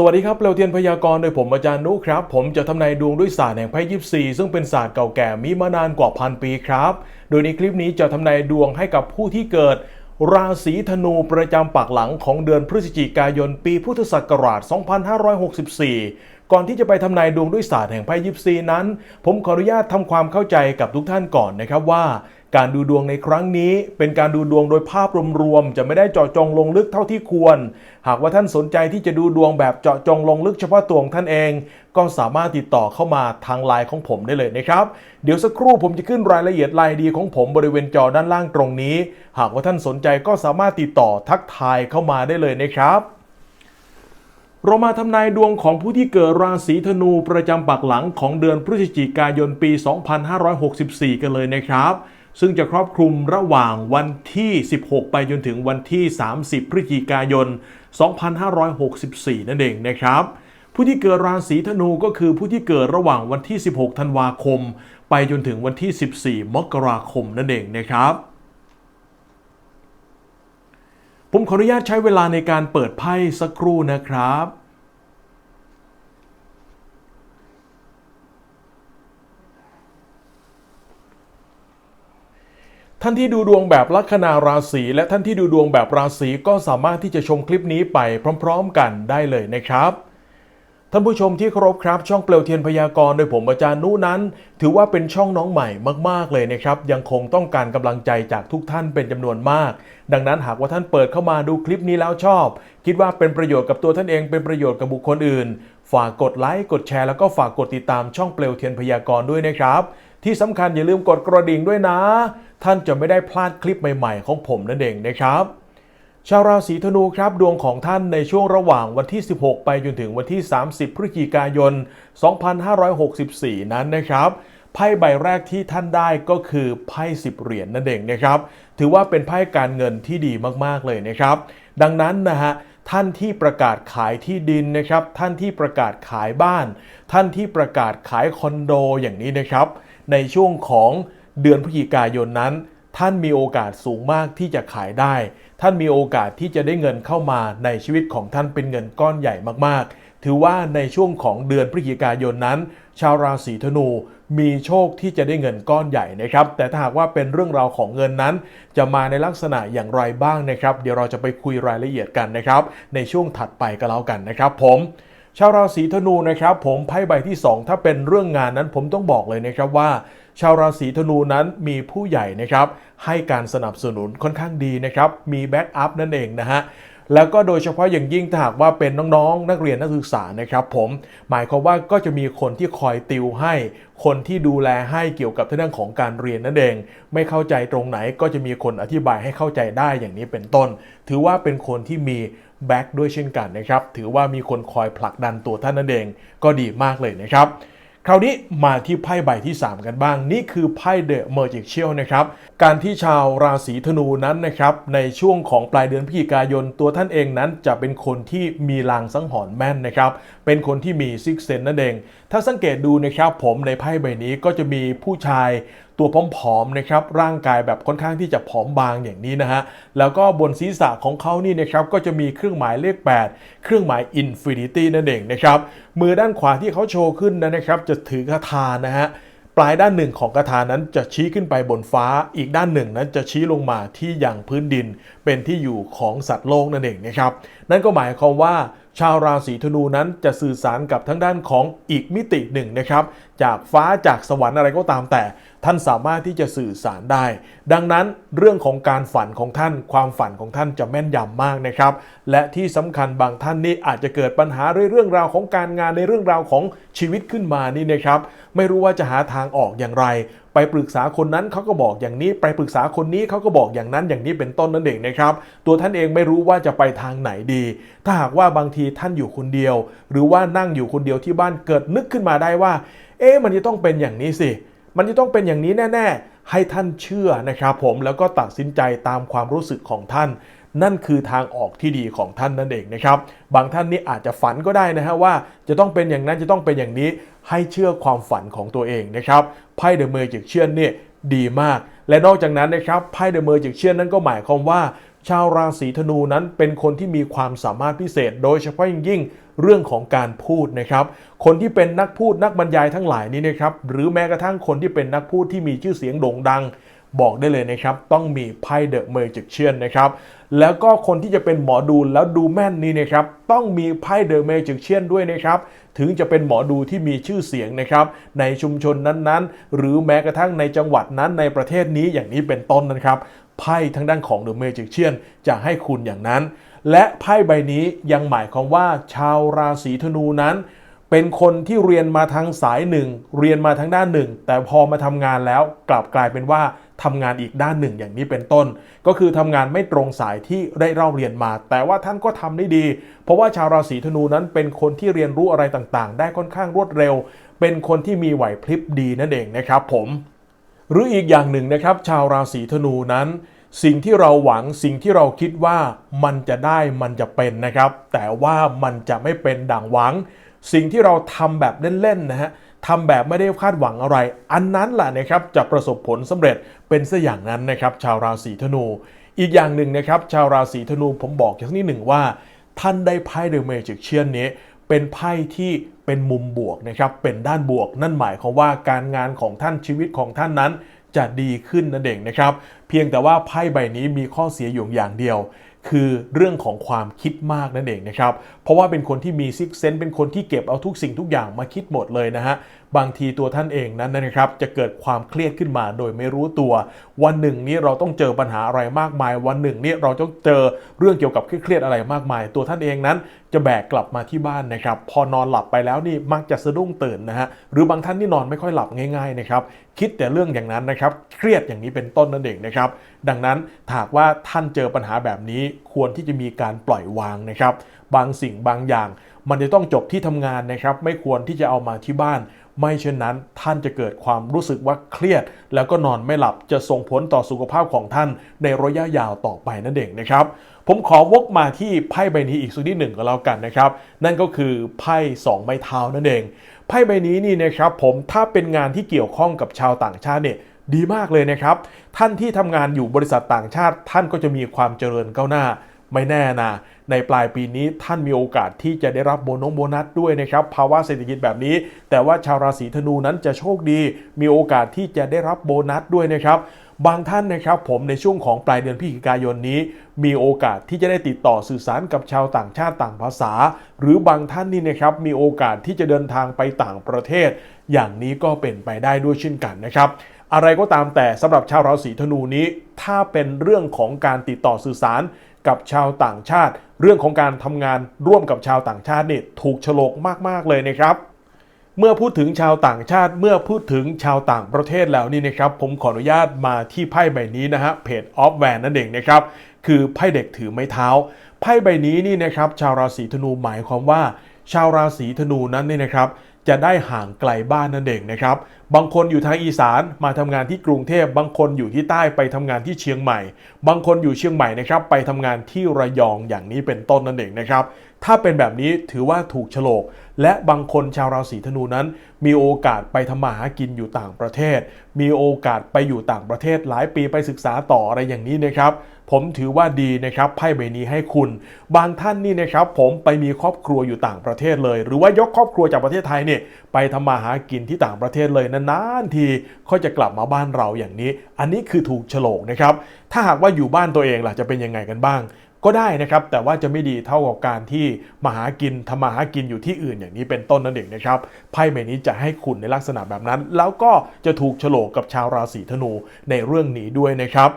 สวัสดีครับเปลวเทียนพยากรณ์โดยผมอาจารย์นุครับ ผมจะทำนายดวงด้วยศาสตร์แห่งไพ่ยิปซีซึ่งเป็นศาสตร์เก่าแก่มีมานานกว่าพันปีครับ โดยในคลิปนี้จะทำนายดวงให้กับผู้ที่เกิด ราศีธนูประจำปักหลังของเดือนพฤศจิกายน ปีพุทธศักราช 2564 ก่อนที่จะไปทำนายดวงด้วยศาสตร์แห่งไพ่ยิปซีนั้น ผมขออนุญาตทำความเข้าใจกับทุกท่านก่อนนะครับว่า การดูดวงในครั้งนี้ เป็นการดูดวงโดยภาพรวมๆจะไม่ได้เจาะจงลงลึกเท่าที่ควร หากว่าท่านสนใจที่จะดูดวงแบบเจาะจงลงลึกเฉพาะตัวของท่านเอง ก็สามารถติดต่อเข้ามาทางไลน์ของผมได้เลยนะครับ เดี๋ยวสักครู่ผมจะขึ้นรายละเอียดรายดีของผมบริเวณจอด้านล่างตรงนี้ หากว่าท่านสนใจก็สามารถติดต่อทักทายเข้ามาได้เลยนะครับเรามาทำนายดวงของผู้ที่เกิดราศีธนูประจำปักหลังของเดือนพฤศจิกายนปี 2564 กันเลยนะครับ ซึ่งจะครอบคลุมระหว่างวันที่ 16 ไปจนถึงวันที่ 30 พฤศจิกายน 2564 นั่นเองนะครับ ผู้ที่เกิดราศีธนูก็คือผู้ที่เกิดระหว่างวันที่ 16 ธันวาคม ไปจนถึงวันที่ 14 มกราคมนั่นเองนะครับผมขออนุญาตใช้เวลาในการเปิดไพ่สักครู่นะครับ ท่านที่ดูดวงแบบลัคนาราศีและท่านที่ดูดวงแบบราศีก็สามารถที่จะชมคลิปนี้ไปพร้อม ๆ กันได้เลยนะครับท่านผู้ชมที่เคารพครับช่องเปลวเทียนพยากรณ์โดยผมอาจารย์นุนั้น ถือว่าเป็นช่องน้องใหม่มากๆเลยนะครับ ยังคงต้องการกำลังใจจากทุกท่านเป็นจำนวนมาก ดังนั้นหากว่าท่านเปิดเข้ามาดูคลิปนี้แล้วชอบ คิดว่าเป็นประโยชน์กับตัวท่านเองเป็นประโยชน์กับบุคคลอื่น ฝากกดไลค์กดแชร์แล้วก็ฝากกดติดตามช่องเปลวเทียนพยากรณ์ด้วยนะครับ ที่สำคัญอย่าลืมกดกระดิ่งด้วยนะ ท่านจะไม่ได้พลาดคลิปใหม่ๆ ของผมนั่นเองนะครับ ชาวราศีธนูครับดวงของท่านในช่วงระหว่างวันที่ 16 ไปจนถึงวันที่ 30 พฤศจิกายน 2564 นั้นนะครับไพ่ใบแรกที่ท่านได้ก็คือไพ่10เหรียญนั่นเองนะครับ ถือว่าเป็นไพ่การเงินที่ดีมากๆเลยนะครับ ดังนั้นนะฮะท่านที่ประกาศขายที่ดินนะครับ ท่านที่ประกาศขายบ้าน ท่านที่ประกาศขายคอนโดอย่างนี้นะครับ ในช่วงของเดือนพฤศจิกายนนั้น ท่านมีโอกาสสูงมากที่จะขายได้ ท่านมีโอกาสที่จะได้เงินเข้ามาในชีวิตของท่านเป็นเงินก้อนใหญ่มากๆ ถือว่าในช่วงของเดือนพฤศจิกายนนั้น ชาวราศีธนูมีโชคที่จะได้เงินก้อนใหญ่นะครับ แต่ถ้าหากว่าเป็นเรื่องราวของเงินนั้น จะมาในลักษณะอย่างไรบ้างนะครับ เดี๋ยวเราจะไปคุยรายละเอียดกันนะครับ ในช่วงถัดไปก็แล้วกันนะครับ ผม ชาวราศีธนูนะครับผมไพ่ใบที่ 2 ถ้าเป็นเรื่องงานนั้นผมต้องบอกเลยนะครับว่า ชาวราศีธนูนั้นมีผู้ใหญ่นะครับให้การสนับสนุนค่อนข้างดีนะครับมีแบ็กอัพนั่นเองนะฮะ แล้วก็โดยเฉพาะอย่างยิ่งถ้าหากว่าเป็นน้องๆ นักเรียนนักศึกษานะครับผมหมายความว่าก็จะมีคนที่คอยติวให้ คนที่ดูแลให้เกี่ยวกับเรื่องของการเรียนนั่นเอง ไม่เข้าใจตรงไหนก็จะมีคนอธิบายให้เข้าใจได้อย่างนี้เป็นต้น ถือว่าเป็นคนที่มีแบ็กด้วยเช่นกันนะครับถือว่ามีคนคอยผลักดันตัวท่านนั่นเอง ก็ดีมากเลยนะครับ คราวนี้มาที่ไพ่ใบที่ 3 กันบ้าง นี่คือไพ่เดอะเมอร์จิเชียลนะครับ การที่ชาวราศีธนูนั้นนะครับ ในช่วงของปลายเดือนพฤศจิกายนตัวท่านเองนั้นจะเป็นคนที่มีลางสังหรณ์แม่นนะครับ เป็นคนที่มีซิกเซนนั่นเอง ถ้าสังเกตดูนะครับผมในไพ่ใบนี้ก็จะมีผู้ชาย ตัวผอมๆนะครับร่างกายแบบค่อนข้างที่จะผอมบางอย่างนี้นะฮะแล้วก็บนศีรษะของเขานี่นะครับก็จะมีเครื่องหมายเลข 8 เครื่องหมาย Infinity นั่นเองนะครับมือด้านขวาที่เขาโชว์ขึ้นนะครับจะถือคาถานะฮะปลายด้านหนึ่งของคาถานั้นจะชี้ขึ้นไปบนฟ้า อีกด้านหนึ่งนั้นจะชี้ลงมาที่อย่างพื้นดิน เป็นที่อยู่ของสัตว์โลกนั่นเองนะครับ นั่นก็หมายความว่า ชาวราศีธนูนั้นจะสื่อสารกับทั้งด้านของอีกมิติหนึ่งนะครับ จากฟ้าจากสวรรค์อะไรก็ตามแต่ ท่านสามารถที่จะสื่อสารได้ ดังนั้นเรื่องของการฝันของท่าน ความฝันของท่านจะแม่นยำมากนะครับ และที่สำคัญบางท่านนี่อาจจะเกิดปัญหาเรื่องราวของการงานในเรื่องราวของชีวิตขึ้นมานี่นะครับ ไม่รู้ว่าจะหาทางออกอย่างไร ไปปรึกษาคนนั้นเขาก็บอกอย่างนี้ ไปปรึกษาคนนี้เขาก็บอกอย่างนั้นอย่างนี้เป็นต้นนั่นเองนะครับ ตัวท่านเองไม่รู้ว่าจะไปทางไหนดี ถ้าหากว่าบางทีท่านอยู่คนเดียว หรือว่านั่งอยู่คนเดียวที่บ้านเกิดนึกขึ้นมาได้ว่า เอ๊ะมันจะต้องเป็นอย่างนี้สิ มันจะต้องเป็นอย่างนี้แน่ ๆ ให้ท่านเชื่อนะครับผมแล้วก็ตัดสินใจตามความรู้สึกของท่าน นั่นคือทางออกที่ดีของท่านนั่นเองนะครับบางท่านนี่อาจจะฝันก็ได้นะฮะว่า จะต้องเป็นอย่างนั้นจะต้องเป็นอย่างนี้ให้เชื่อความฝันของตัวเองนะครับไพ่เดอะเมอร์จิกเชียนเนี่ยดีมาก และนอกจากนั้นนะครับไพ่เดอะเมอร์จิกเชียนนั้นก็หมายความว่า ชาวราศีธนูนั้นเป็นคนที่มีความสามารถพิเศษ โดยเฉพาะอย่างยิ่งเรื่องของการพูดนะครับ คนที่เป็นนักพูดนักบรรยายทั้งหลายนี้นะครับ หรือแม้กระทั่งคนที่เป็นนักพูดที่มีชื่อเสียงโด่งดัง บอกได้เลยนะครับ ต้องมีไพ่เดอะเมจิกเชียนนะครับ แล้วก็คนที่จะเป็นหมอดูแล้วดูแม่นนี่นะครับ ต้องมีไพ่เดอะเมจิกเชียนด้วยนะครับ ถึงจะเป็นหมอดูที่มีชื่อเสียงนะครับ ในชุมชนนั้นๆ หรือแม้กระทั่งในจังหวัดนั้นในประเทศนี้อย่างนี้เป็นต้นนะครับไพ่ทางด้านของ The Magician จะให้คุณอย่างนั้น และไพ่ใบนี้ยังหมายความว่าชาวราศีธนูนั้น เป็นคนที่เรียนมาทางสายหนึ่ง เรียนมาทางด้านหนึ่ง แต่พอมาทำงานแล้วกลับกลายเป็นว่า ทำงานอีกด้านหนึ่งอย่างนี้เป็นต้น ก็คือทำงานไม่ตรงสายที่ได้เล่าเรียนมา แต่ว่าท่านก็ทำได้ดี เพราะว่าชาวราศีธนูนั้นเป็นคนที่เรียนรู้อะไรต่างๆ ได้ค่อนข้างรวดเร็ว เป็นคนที่มีไหวพริบดีนั่นเองนะครับผมหรืออีกอย่างหนึ่งนะครับ ชาวราศีธนูนั้น สิ่งที่เราหวังสิ่งที่เราคิดว่ามันจะได้มันจะเป็นนะครับ แต่ว่ามันจะไม่เป็นดั่งหวัง สิ่งที่เราทำแบบเล่นๆนะฮะ ทำแบบไม่ได้คาดหวังอะไร อันนั้นแหละนะครับจะประสบผลสำเร็จเป็นซะอย่างนั้นนะครับชาวราศีธนู อีกอย่างหนึ่งนะครับชาวราศีธนูผมบอกอย่างนี้หนึ่งว่า ท่านได้ไพ่เดอะเมจิกเชียนนี้ เป็นไพ่ที่เป็นมุมบวกนะครับเป็นด้านบวก นั่นหมายความว่าการงานของท่านชีวิตของท่านนั้นจะดีขึ้นนั่นเองนะครับ เพียงแต่ว่าไพ่ใบนี้มีข้อเสียอยู่อย่างเดียว คือเรื่องของความคิดมากนั่นเองนะครับ เพราะว่าเป็นคนที่มีซิกเซนเป็นคนที่เก็บเอาทุกสิ่งทุกอย่างมาคิดหมดเลยนะฮะ บางทีตัวท่านเองนั้นนะครับจะเกิดความเครียดขึ้นมาโดยไม่รู้ตัว วันหนึ่งนี้เราต้องเจอปัญหาอะไรมากมาย วันหนึ่งนี้เราต้องเจอเรื่องเกี่ยวกับเครียดอะไรมากมาย ตัวท่านเองนั้นจะแบกกลับมาที่บ้านนะครับพอนอนหลับไปแล้วนี่มักจะสะดุ้งตื่นนะฮะหรือบางท่านที่นอนไม่ค่อยหลับง่ายๆนะครับคิดแต่เรื่องอย่างนั้นนะครับเครียดอย่างนี้เป็นต้นนั่นเองนะครับดังนั้นหากว่าท่านเจอปัญหาแบบนี้ควรที่จะมีการปล่อยวางนะครับบางสิ่งบางอย่าง มันจะต้องจบที่ทำงานนะครับไม่ควรที่จะเอามาที่บ้าน ไม่เช่นนั้นท่านจะเกิดความรู้สึกว่าเครียด แล้วก็นอนไม่หลับจะส่งผลต่อสุขภาพของท่านในระยะยาวต่อไปนั่นเองนะครับ ผมขอวกมาที่ไพ่ใบนี้อีกสักนิดหนึ่งก็แล้วกันนะครับ นั่นก็คือไพ่สองไม้เท้านั่นเองไพ่ใบนี้นี่นะครับผมถ้าเป็นงานที่เกี่ยวข้องกับชาวต่างชาติเนี่ยดีมากเลยนะครับ ท่านที่ทำงานอยู่บริษัทต่างชาติ ท่านก็จะมีความเจริญก้าวหน้าไม่แน่นะ ในปลายปีนี้ท่านมีโอกาสที่จะได้รับโบนงโบนัสด้วยนะครับภาวะเศรษฐกิจแบบนี้ แต่ว่าชาวราศีธนูนั้นจะโชคดี มีโอกาสที่จะได้รับโบนัสด้วยนะครับบางท่านนะครับผมในช่วงของปลายเดือนพฤศจิกายนนี้ มีโอกาสที่จะได้ติดต่อสื่อสารกับชาวต่างชาติต่างภาษา หรือบางท่านนี่นะครับมีโอกาสที่จะเดินทางไปต่างประเทศ อย่างนี้ก็เป็นไปได้ด้วยเช่นกันนะครับอะไรก็ตามแต่สำหรับชาวราศีธนูนี้ ถ้าเป็นเรื่องของการติดต่อสื่อสารกับชาวต่างชาติ เรื่องของการทำงานร่วมกับชาวต่างชาตินี่ถูกฉลกมาก ๆ เลยนะครับ เมื่อพูดถึงชาวต่างชาติเมื่อพูดถึงชาวต่างประเทศแล้วนี่นะครับ ผมขออนุญาตมาที่ไพ่ใบนี้นะฮะเพจออฟแวนนั่นเองนะครับ คือไพ่เด็กถือไม้เท้า ไพ่ใบนี้นี่นะครับ ชาวราศีธนูหมายความว่า ชาวราศีธนูนั้นนี่นะครับ จะได้ห่างไกลบ้านนั่นเองนะครับ บางคนอยู่ทางอีสานมาทำงานที่กรุงเทพบางคนอยู่ที่ใต้ไปทำงานที่เชียงใหม่ บางคนอยู่เชียงใหม่นะครับไปทำงานที่ระยองอย่างนี้เป็นต้นนั่นเองนะครับ ถ้าเป็นแบบนี้ถือว่าถูกโฉลก และบางคนชาวราศีธนูนั้น มีโอกาสไปทำมาหากินอยู่ต่างประเทศ มีโอกาสไปอยู่ต่างประเทศหลายปีไปศึกษาต่ออะไรอย่างนี้นะครับผมถือว่าดีนะครับไพ่ใบนี้ให้คุณ บางท่านนี่นะครับผมไปมีครอบครัวอยู่ต่างประเทศเลย หรือว่ายกครอบครัวจากประเทศไทยเนี่ยไปทำมาหากินที่ต่างประเทศเลยนนานๆทีค่อยจะกลับมาบ้านเราอย่างนี้ อันนี้คือถูกโฉลกนะครับ ถ้าหากว่าอยู่บ้านตัวเองล่ะจะเป็นยังไงกันบ้างก็ได้นะครับ แต่ว่าจะไม่ดีเท่ากับการที่มาหากินทำมาหากินอยู่ที่อื่นอย่างนี้เป็นต้นนั่นเองนะครับไพ่ใบนี้จะให้คุณในลักษณะแบบนั้น แล้วก็จะถูกโฉลกกับชาวราศีธนูในเรื่องนี้ด้วยนะครับ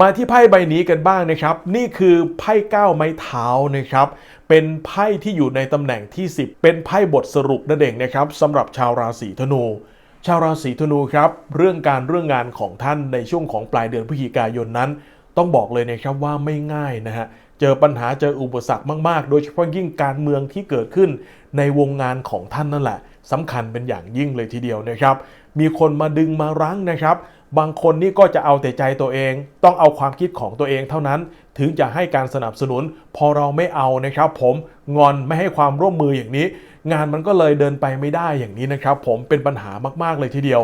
มาที่ไพ่ใบนี้กันบ้างนะครับ นี่คือไพ่เก้าไม้เท้านะครับ เป็นไพ่ที่อยู่ในตำแหน่งที่ 10 เป็นไพ่บทสรุปนั่นเองนะครับสำหรับชาวราศีธนู ชาวราศีธนูครับ เรื่องการเรื่องงานของท่านในช่วงของปลายเดือนพฤศจิกายนนั้น ต้องบอกเลยนะครับว่าไม่ง่ายนะฮะเจอปัญหาเจออุปสรรคมาก ๆ โดยเฉพาะยิ่งการเมืองที่เกิดขึ้นในวงงานของท่านนั่นแหละสำคัญเป็นอย่างยิ่งเลยทีเดียวนะครับ มีคนมาดึงมารั้งนะครับ บางคนนี่ก็จะเอาแต่ใจตัวเอง ต้องเอาความคิดของตัวเองเท่านั้น ถึงจะให้การสนับสนุน พอเราไม่เอานะครับ ผมงอนไม่ให้ความร่วมมืออย่างนี้ งานมันก็เลยเดินไปไม่ได้อย่างนี้นะครับ ผมเป็นปัญหามากๆเลยทีเดียว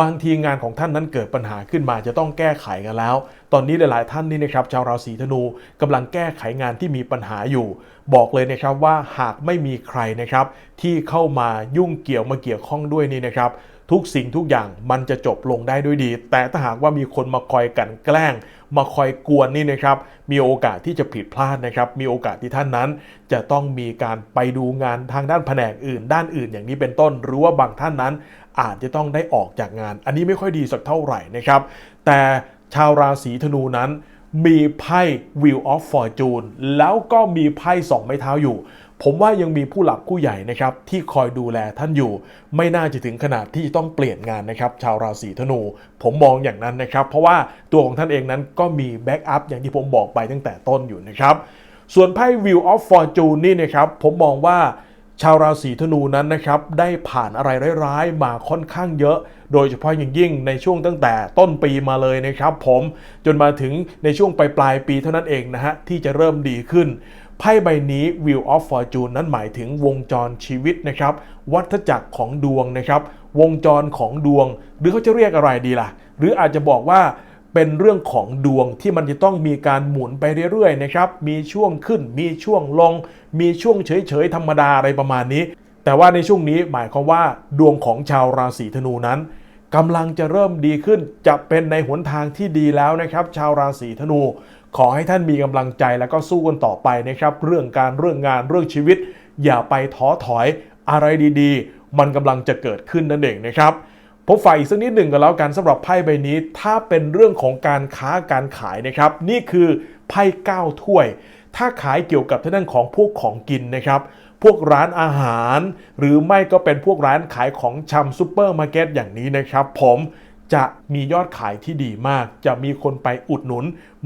บางทีงานของท่านนั้นเกิดปัญหาขึ้นมาจะต้องแก้ไขกันแล้ว ตอนนี้หลาย ๆ ท่านนี่นะครับชาวราศีธนูกำลังแก้ไขงานที่มีปัญหาอยู่ บอกเลยนะครับว่าหากไม่มีใครนะครับที่เข้ามายุ่งเกี่ยวมาเกี่ยวข้องด้วยนี่นะครับ ทุกสิ่งทุกอย่างมันจะจบลงได้ด้วยดี แต่ถ้าหากว่ามีคนมาคอยกันแกล้ง มาคอยกวนนี่นะครับ มีโอกาสที่จะผิดพลาดนะครับ มีโอกาสที่ท่านนั้น จะต้องมีการไปดูงานทางด้านแผนกอื่น ด้านอื่นอย่างนี้เป็นต้น หรือว่าบางท่านนั้น อาจจะต้องได้ออกจากงาน อันนี้ไม่ค่อยดีสักเท่าไหร่นะครับ แต่ชาวราศีธนูนั้นมีไพ่ Wheel of Fortune แล้วก็มีไพ่สองไม้เท้าอยู่ ผมว่ายังมีผู้หลักผู้ใหญ่นะครับที่คอยดูแลท่านอยู่ ไม่น่าจะถึงขนาดที่ต้องเปลี่ยนงานนะครับชาวราศีธนู ผมมองอย่างนั้นนะครับ เพราะว่าตัวของท่านเองนั้นก็มีแบ็กอัพอย่างที่ผมบอกไปตั้งแต่ต้นอยู่นะครับ ส่วนไพ่ Wheel of Fortune นี่นะครับผมมองว่าชาวราศีธนูนั้นนะครับได้ผ่านอะไรร้ายๆมาค่อนข้างเยอะ โดยเฉพาะอย่างยิ่งในช่วงตั้งแต่ต้นปีมาเลยนะครับ ผมจนมาถึงในช่วงปลายปลายปีเท่านั้นเองนะฮะที่จะเริ่มดีขึ้น ไพ่ใบนี้ Wheel of Fortune นั้นหมายถึงวงจรชีวิตนะครับ วัฏจักรของดวงนะครับ วงจรของดวง หรือเขาจะเรียกอะไรดีล่ะ หรืออาจจะบอกว่าเป็นเรื่องของดวงที่มันจะต้องมีการหมุนไปเรื่อยๆนะครับ มีช่วงขึ้น มีช่วงลง มีช่วงเฉยๆธรรมดาอะไรประมาณนี้ แต่ว่าในช่วงนี้หมายความว่าดวงของชาวราศีธนูนั้นกำลังจะเริ่มดีขึ้น จะเป็นในหนทางที่ดีแล้วนะครับ ชาวราศีธนู ขอให้ท่านมีกำลังใจแล้วก็สู้กันต่อไปนะครับ เรื่องการเรื่องงานเรื่องชีวิต อย่าไปท้อถอยอะไรดีๆ มันกำลังจะเกิดขึ้นนั่นเองนะครับผมฝากอีกสักนิดหนึ่งกันแล้วกันสำหรับไพ่ใบนี้ ถ้าเป็นเรื่องของการค้าการขายนะครับ นี่คือไพ่เก้าถ้วย ถ้าขายเกี่ยวกับท่างด้านของพวกของกินนะครับพวกร้านอาหาร หรือไม่ก็เป็นพวกร้านขายของชำซูเปอร์มาร์เก็ตอย่างนี้นะครับ ผม จะมียอดขายที่ดีมาก จะมีคนไปอุดหนุน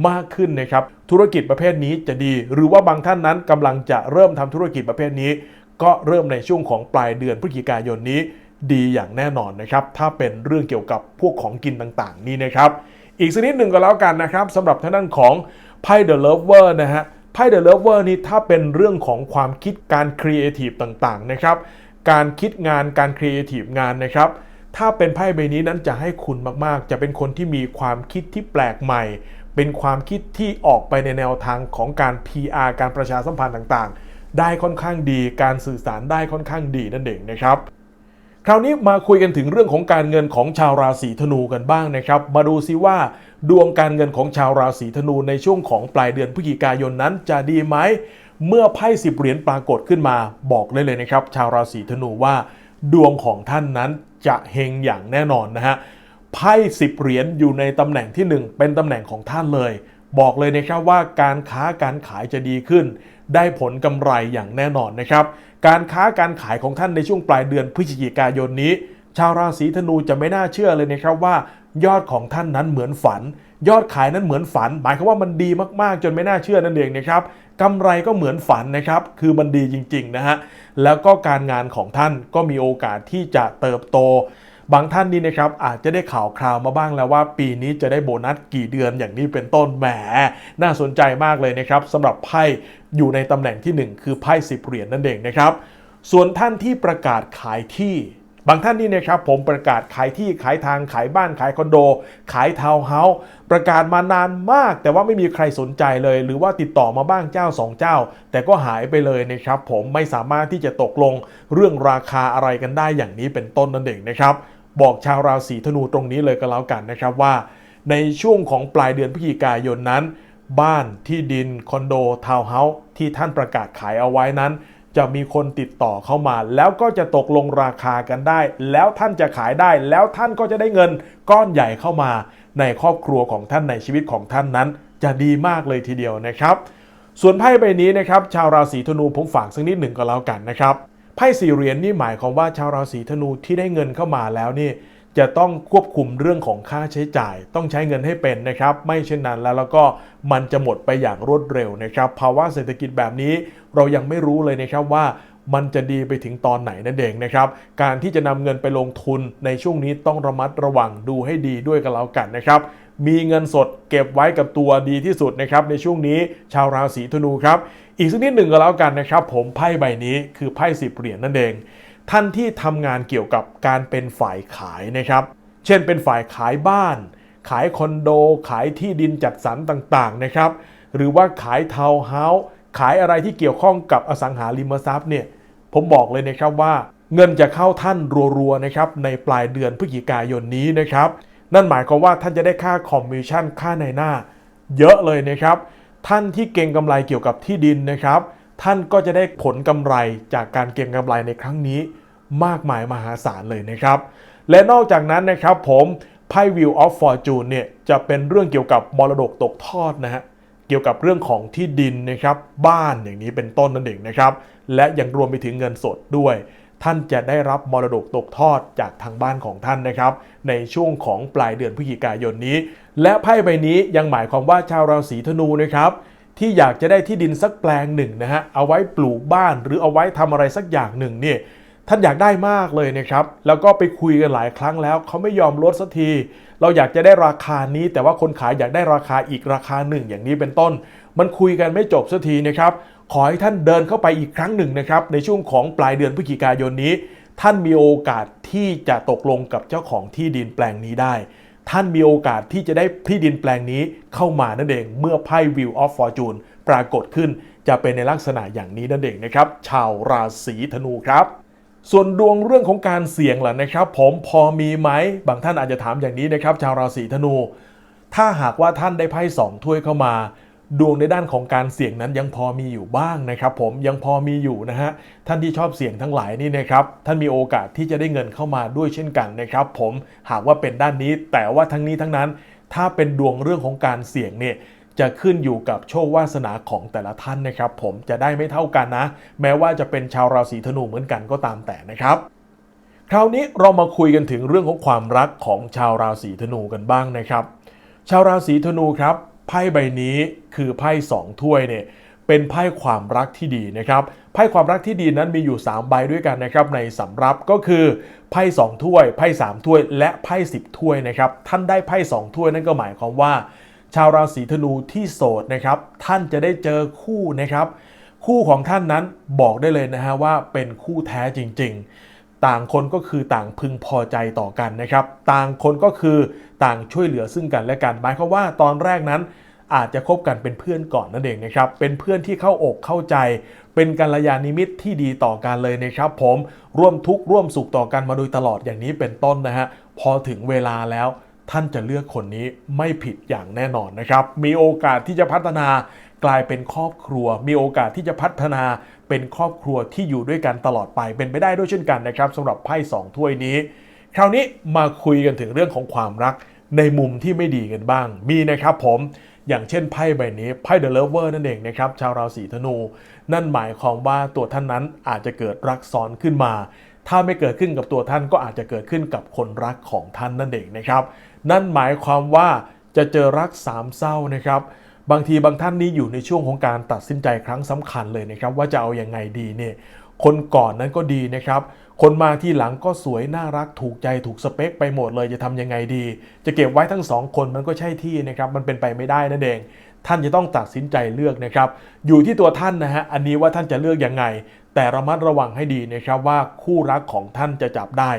มากขึ้นนะครับ ธุรกิจประเภทนี้จะดี หรือว่าบางท่านนั้นกำลังจะเริ่มทำธุรกิจประเภทนี้ ก็เริ่มในช่วงของปลายเดือนพฤศจิกายนนี้ ดีอย่างแน่นอนนะครับ ถ้าเป็นเรื่องเกี่ยวกับพวกของกินต่างๆ นี่นะครับ อีกสักนิดหนึ่งก็แล้วกันนะครับสำหรับทางด้านของไพ่ The Lover นะฮะไพ่ The Lover นี่ถ้าเป็นเรื่องของความคิดการครีเอทีฟต่างๆนะครับ การคิดงานการครีเอทีฟงานนะครับ ถ้าเป็นไพ่ใบนี้นั้นจะให้คุณมากๆ จะเป็นคนที่มีความคิดที่แปลกใหม่ เป็นความคิดที่ออกไปในแนวทางของการ PR การประชาสัมพันธ์ต่างๆ ได้ค่อนข้างดี การสื่อสารได้ค่อนข้างดีนั่นเองนะครับ คราวนี้มาคุยกันถึงเรื่องของการเงินของชาวราศีธนูกันบ้างนะครับ มาดูซิว่า ดวงการเงินของชาวราศีธนูในช่วงของปลายเดือนพฤศจิกายนนั้นจะดีไหม เมื่อไพ่สิบเหรียญปรากฏขึ้นมาบอกเลยเลยนะครับ ชาวราศีธนูว่า ดวงของท่านนั้นจะเฮงอย่างแน่นอนนะฮะไพ่สิบเหรียญอยู่ในตำแหน่งที่ 1 เป็นตำแหน่งของท่านเลย บอกเลยนะครับว่าการค้าการขายจะดีขึ้น ได้ผลกำไรอย่างแน่นอนนะครับ การค้าการขายของท่านในช่วงปลายเดือนพฤศจิกายนนี้ ชาวราศีธนูจะไม่น่าเชื่อเลยนะครับว่า ยอดของท่านนั้นเหมือนฝัน ยอดขายนั้นเหมือนฝัน หมายความว่ามันดีมากๆ จนไม่น่าเชื่อนั่นเองนะครับกำไรก็เหมือนฝันนะครับ คือมันดีจริงๆนะฮะ แล้วก็การงานของท่านก็มีโอกาสที่จะเติบโต บางท่านนี่นะครับอาจจะได้ข่าวคราวมาบ้างแล้วว่า ปีนี้จะได้โบนัสกี่เดือนอย่างนี้เป็นต้นแหม น่าสนใจมากเลยนะครับสำหรับไพ่อยู่ในตำแหน่งที่ 1 คือไพ่สิบเหรียญนั่นเองนะครับ ส่วนท่านที่ประกาศขายที่ บางท่านนี่นะครับผมประกาศขายที่ขายทางขายบ้านขายคอนโด ขายทาวน์เฮาส์ประกาศมานานมาก แต่ว่าไม่มีใครสนใจเลย หรือว่าติดต่อมาบ้างเจ้าสองเจ้า แต่ก็หายไปเลยนะครับผมไม่สามารถที่จะตกลงเรื่องราคาอะไรกันได้อย่างนี้เป็นต้นนั่นเองนะครับบอกชาวราศีธนูตรงนี้เลยก็แล้วกันนะครับว่า ในช่วงของปลายเดือนพฤศจิกายนนั้น บ้านที่ดินคอนโดทาวน์เฮาส์ที่ท่านประกาศขายเอาไว้นั้น จะมีคนติดต่อเข้ามา แล้วก็จะตกลงราคากันได้ แล้วท่านจะขายได้ แล้วท่านก็จะได้เงินก้อนใหญ่เข้ามา ในครอบครัวของท่านในชีวิตของท่านนั้น จะดีมากเลยทีเดียวนะครับ ส่วนไพ่ใบนี้นะครับชาวราศีธนูผมฝากสักนิดหนึ่งก็แล้วกันนะครับไพ่สี่เหรียญนี่หมายความว่าชาวราศีธนูที่ได้เงินเข้ามาแล้วนี่ จะต้องควบคุมเรื่องของค่าใช้จ่าย ต้องใช้เงินให้เป็นนะครับ ไม่เช่นนั้นแล้วแล้วก็มันจะหมดไปอย่างรวดเร็วนะครับ ภาวะเศรษฐกิจแบบนี้เรายังไม่รู้เลยนะครับว่ามันจะดีไปถึงตอนไหนนั่นเองนะครับ การที่จะนำเงินไปลงทุนในช่วงนี้ต้องระมัดระวังดูให้ดีด้วยกันแล้วกันนะครับ มีเงินสดเก็บไว้กับตัวดีที่สุดนะครับในช่วงนี้ชาวราศีธนูครับ อีกสักนิดหนึ่งก็แล้วกันนะครับ ผมไพ่ใบนี้คือไพ่สิบเหรียญนั่นเอง ท่านที่ทำงานเกี่ยวกับการเป็นฝ่ายขายนะครับ เช่นเป็นฝ่ายขายบ้าน ขายคอนโด ขายที่ดินจัดสรรต่างๆนะครับ หรือว่าขายทาวน์เฮาส์ขายอะไรที่เกี่ยวข้องกับอสังหาริมทรัพย์เนี่ยผมบอกเลยนะครับว่าเงินจะเข้าท่านรัวๆนะครับในปลายเดือนพฤศจิกายนนี้นะครับ นั่นหมายความว่าท่านจะได้ค่าคอมมิชชั่นค่าในหน้า เยอะเลยนะครับ ท่านที่เก่งกำไรเกี่ยวกับที่ดินนะครับ ท่านก็จะได้ผลกำไรจากการเก็งกำไรในครั้งนี้มากมายมหาศาลเลยนะครับ และนอกจากนั้นนะครับผมไพ่ Wheel of Fortune เนี่ยจะเป็นเรื่องเกี่ยวกับมรดกตกทอดนะฮะเกี่ยวกับเรื่องของที่ดินนะครับบ้านอย่างนี้เป็นต้นนั่นเองนะครับ และยังรวมไปถึงเงินสดด้วย ท่านจะได้รับมรดกตกทอดจากทางบ้านของท่านนะครับ ในช่วงของปลายเดือนพฤศจิกายนนี้ และไพ่ใบนี้ยังหมายความว่าชาวราศีธนูนะครับ ที่อยากจะได้ที่ดินสักแปลงหนึ่งนะฮะเอาไว้ปลูกบ้านหรือเอาไว้ทำอะไรสักอย่างหนึ่งเนี่ยท่านอยากได้มากเลยนะครับ แล้วก็ไปคุยกันหลายครั้งแล้วเขาไม่ยอมลดสักที เราอยากจะได้ราคานี้ แต่ว่าคนขายอยากได้ราคาอีกราคาหนึ่งอย่างนี้เป็นต้น มันคุยกันไม่จบสักทีนะครับ ขอให้ท่านเดินเข้าไปอีกครั้งหนึ่งนะครับ ในช่วงของปลายเดือนพฤศจิกายนนี้ ท่านมีโอกาสที่จะตกลงกับเจ้าของที่ดินแปลงนี้ได้ ท่านมีโอกาสที่จะได้ที่ดินแปลงนี้เข้ามานั่นเอง เมื่อไพ่ View of Fortune ปรากฏขึ้นจะเป็นในลักษณะอย่างนี้นั่นเองนะครับ ชาวราศีธนูครับ ส่วนดวงเรื่องของการเสี่ยงล่ะนะครับ ผมพอมีไหมบางท่านอาจจะถามอย่างนี้นะครับ ชาวราศีธนู ถ้าหากว่าท่านได้ไพ่สองถ้วยเข้ามา ดวงในด้านของการเสี่ยงนั้นยังพอมีอยู่บ้างนะครับ ผมยังพอมีอยู่นะฮะท่านที่ชอบเสี่ยงทั้งหลายนี่นะครับท่านมีโอกาสที่จะได้เงินเข้ามาด้วยเช่นกันนะครับ ผมหากว่าเป็นด้านนี้ แต่ว่าทั้งนี้ทั้งนั้น ถ้าเป็นดวงเรื่องของการเสี่ยงเนี่ยจะขึ้นอยู่กับโชควาสนาของแต่ละท่านนะครับ ผมจะได้ไม่เท่ากันนะ แม้ว่าจะเป็นชาวราศีธนูเหมือนกันก็ตามแต่นะครับคราวนี้เรามาคุยกันถึงเรื่องของความรักของชาวราศีธนูกันบ้างนะครับ ชาวราศีธนูครับ ไพ่ใบนี้คือไพ่สองถ้วยเนี่ยเป็นไพ่ความรักที่ดีนะครับไพ่ความรักที่ดีนั้นมีอยู่ 3 ใบด้วยกันนะครับในสำรับก็คือไพ่สองถ้วยไพ่สามถ้วย และไพ่สิบถ้วยนะครับท่านได้ไพ่สองถ้วยนั่นก็หมายความว่า ชาวราศีธนูที่โสดนะครับท่านจะได้เจอคู่นะครับ คู่ของท่านนั้นบอกได้เลยนะฮะว่าเป็นคู่แท้จริง ๆ ต่างคนก็คือต่างพึงพอใจต่อกันนะครับ ต่างคนก็คือต่างช่วยเหลือซึ่งกันและกันหมายความว่าตอนแรกนั้นอาจจะคบกันเป็นเพื่อนก่อนนั่นเองนะครับ เป็นเพื่อนที่เข้าอกเข้าใจ เป็นกัลยาณมิตรที่ดีต่อกันเลยนะครับ ผมร่วมทุกข์ร่วมสุขต่อกันมาโดยตลอดอย่างนี้เป็นต้นนะฮะ พอถึงเวลาแล้วท่านจะเลือกคนนี้ไม่ผิดอย่างแน่นอนนะครับ มีโอกาสที่จะพัฒนา กลายเป็นครอบครัว มีโอกาสที่จะพัฒนาเป็นครอบครัวที่อยู่ด้วยกันตลอดไปเป็นไปได้ด้วยเช่นกันนะครับสำหรับไพ่สองถ้วยนี้ คราวนี้มาคุยกันถึงเรื่องของความรักในมุมที่ไม่ดีกันบ้าง มีนะครับผมอย่างเช่นไพ่ใบนี้ไพ่ The Lover นั่นเองนะครับชาวราศีธนู นั่นหมายความว่าตัวท่านนั้นอาจจะเกิดรักซ้อนขึ้นมา ถ้าไม่เกิดขึ้นกับตัวท่านก็อาจจะเกิดขึ้นกับคนรักของท่านนั่นเองนะครับ นั่นหมายความว่าจะเจอรักสามเศร้านะครับ บางทีบางท่านนี้อยู่ในช่วงของการตัดสินใจครั้งสำคัญเลยนะครับ ว่าจะเอาอยัางไงดีเนี่ยคนก่อนนั้นก็ดีนะครับ คนมาที่หลังก็สวยน่ารักถูกใจถูกสเปคไปหมดเลยจะทำยังไงดี จะเก็บไว้ทั้งสองคนมันก็ใช่ที่นะครับมันเป็นไปไม่ได้นั่นเอง ท่านจะต้องตัดสินใจเลือกนะครับ อยู่ที่ตัวท่านนะฮะอันนี้ว่าท่านจะเลือกยังไง แต่ระมัดระวังให้ดีนะครับว่าคู่รักของท่านจะจับได้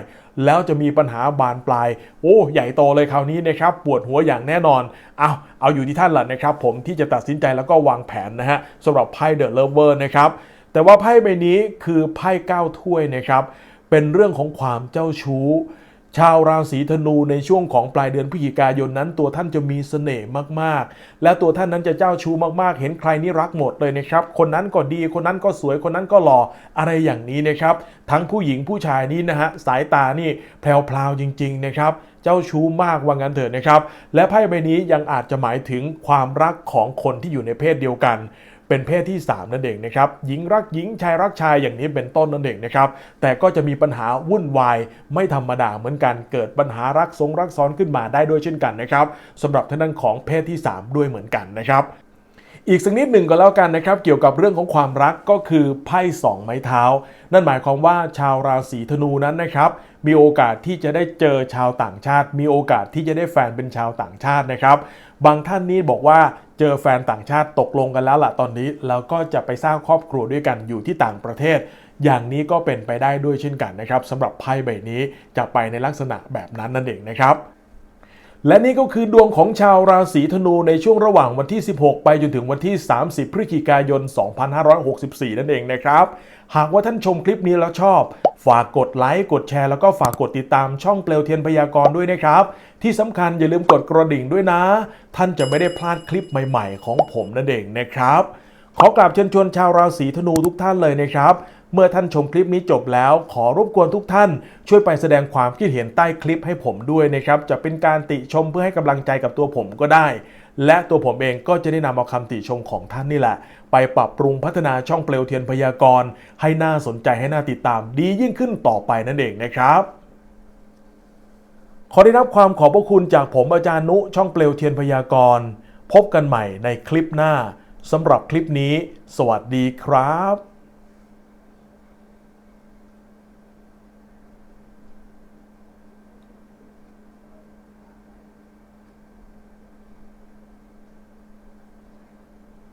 แล้วจะมีปัญหาบานปลาย โอ้ใหญ่โตเลยคราวนี้นะครับปวดหัวอย่างแน่นอนเอาเอาอยู่ที่ท่านแหละนะครับ ผมที่จะตัดสินใจแล้วก็วางแผนนะฮะสำหรับไพ่เดอะเลเวอร์นะครับแต่ว่าไพ่ใบนี้คือไพ่เก้าถ้วยนะครับเป็นเรื่องของความเจ้าชู้ ชาวราศีธนูในช่วงของปลายเดือนพฤศจิกายนนั้น ตัวท่านจะมีเสน่ห์มากๆ และตัวท่านนั้นจะเจ้าชู้มากๆ เห็นใครนี่รักหมดเลยนะครับ คนนั้นก็ดี คนนั้นก็สวย คนนั้นก็หล่อ อะไรอย่างนี้นะครับ ทั้งผู้หญิงผู้ชายนี้นะฮะ สายตานี่แพรวๆจริง ๆ นะครับเจ้าชู้มากว่างั้นเถิดนะครับ และไพ่ใบนี้ยังอาจจะหมายถึงความรักของคนที่อยู่ในเพศเดียวกัน เป็นเพศที่ 3 นั่นเองนะครับหญิงรักหญิงชายรักชายอย่างนี้เป็นต้นนั่นเองนะครับแต่ก็จะมีปัญหาวุ่นวายไม่ธรรมดาเหมือนกันเกิดปัญหารักสงรักซ้อนขึ้นมาได้ด้วยเช่นกันนะครับสำหรับท่านนั้นของเพศที่ 3 ด้วยเหมือนกันนะครับอีกสักนิดหนึ่งก็แล้วกันนะครับ เกี่ยวกับเรื่องของความรักก็คือไพ่สองไม้เท้า นั่นหมายความว่าชาวราศีธนูนั้นนะครับ มีโอกาสที่จะได้เจอชาวต่างชาติ มีโอกาสที่จะได้แฟนเป็นชาวต่างชาตินะครับ บางท่านนี้บอกว่าเจอแฟนต่างชาติตกลงกันแล้วล่ะตอนนี้ แล้วก็จะไปสร้างครอบครัวด้วยกันอยู่ที่ต่างประเทศ อย่างนี้ก็เป็นไปได้ด้วยเช่นกันนะครับสำหรับไพ่ใบนี้จะไปในลักษณะแบบนั้นนั่นเองนะครับ และนี่ก็คือดวงของชาวราศีธนูในช่วงระหว่างวันที่ 16 ไปจนถึงวันที่ 30 พฤศจิกายน 2564 นั่นเองนะครับ หากว่าท่านชมคลิปนี้แล้วชอบ ฝากกดไลค์ กดแชร์ แล้วก็ฝากกดติดตามช่องเปลวเทียนพยากรณ์ด้วยนะครับ ที่สำคัญอย่าลืมกดกระดิ่งด้วยนะ ท่านจะไม่ได้พลาดคลิปใหม่ ๆ ของผมนั่นเองนะครับ ขอกราบเชิญชวนชาวราศีธนูทุกท่านเลยนะครับ เมื่อท่านชมคลิปนี้จบแล้ว ขอรบกวนทุกท่าน ช่วยไปแสดงความคิดเห็นใต้คลิปให้ผมด้วยนะครับจะเป็นการติชมเพื่อให้กำลังใจกับตัวผมก็ได้ และตัวผมเองก็จะได้นำเอาคำติชมของท่านนี่แหละ ไปปรับปรุงพัฒนาช่องเปลวเทียนพยากรณ์ให้น่าสนใจให้น่าติดตามดียิ่งขึ้นต่อไปนั่นเองนะครับขอได้รับความขอบพระคุณจากผมอาจารย์นุช่องเปลวเทียนพยากรณ์พบกันใหม่ในคลิปหน้าสำหรับคลิปนี้ สวัสดีครับ